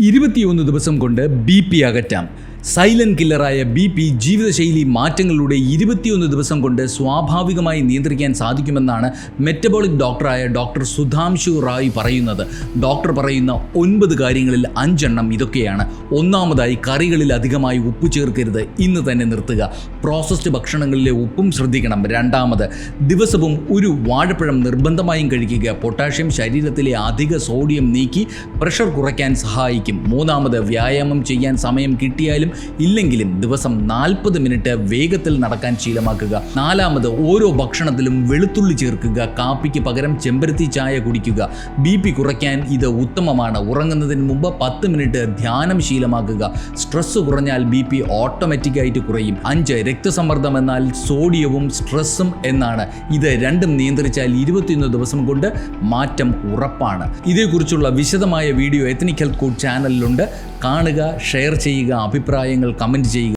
ഇരുപത്തിയൊന്ന് ദിവസം കൊണ്ട് ബി പി അകറ്റാം. സൈലന്റ് കില്ലറായ ബി പി ജീവിതശൈലി മാറ്റങ്ങളിലൂടെ ഇരുപത്തിയൊന്ന് ദിവസം കൊണ്ട് സ്വാഭാവികമായി നിയന്ത്രിക്കാൻ സാധിക്കുമെന്നാണ് മെറ്റബോളിക് ഡോക്ടറായ ഡോക്ടർ സുധാംശു റായ് പറയുന്നത്. ഡോക്ടർ പറയുന്ന ഒൻപത് കാര്യങ്ങളിൽ അഞ്ചെണ്ണം ഇതൊക്കെയാണ്. ഒന്നാമതായി കറികളിൽ അധികമായി ഉപ്പ് ചേർക്കരുത്. ഇന്ന് തന്നെ നിർത്തുക. പ്രോസസ്ഡ് ഭക്ഷണങ്ങളിലെ ഉപ്പും ശ്രദ്ധിക്കണം. രണ്ടാമത് ദിവസവും ഒരു വാഴപ്പഴം നിർബന്ധമായും കഴിക്കുക. പൊട്ടാഷ്യം ശരീരത്തിലെ അധിക സോഡിയം നീക്കി പ്രഷർ കുറയ്ക്കാൻ സഹായിക്കും. മൂന്നാമത് വ്യായാമം ചെയ്യാൻ സമയം കിട്ടിയാലും ഇല്ലെങ്കിലും ദിവസം നാൽപ്പത് മിനിറ്റ് വേഗത്തിൽ നടക്കാൻ ശീലമാക്കുക. നാലാമത് ഓരോ ഭക്ഷണത്തിലും വെളുത്തുള്ളി ചേർക്കുക. കാപ്പിക്ക് പകരം ചെമ്പരത്തി ചായ കുടിക്കുക. ബി പി കുറയ്ക്കാൻ ഇത് ഉത്തമമാണ്. ഉറങ്ങുന്നതിന് മുമ്പ് പത്ത് മിനിറ്റ് ധ്യാനം ശീലമാക്കുക. സ്ട്രെസ് കുറഞ്ഞാൽ ബി പി ഓട്ടോമാറ്റിക്കായിട്ട് കുറയും. അഞ്ച് രക്തസമ്മർദ്ദം എന്നാൽ സോഡിയവും സ്ട്രെസ്സും എന്നാണ്. ഇത് രണ്ടും നിയന്ത്രിച്ചാൽ ഇരുപത്തിയൊന്ന് ദിവസം കൊണ്ട് മാറ്റം ഉറപ്പാണ്. ഇതേക്കുറിച്ചുള്ള വിശദമായ വീഡിയോ എത്നിക്കൽ കോഡ് ചാനലിലുണ്ട് കാണുക ഷെയർ ചെയ്യുക അഭിപ്രായങ്ങൾ കമന്റ് ചെയ്യുക.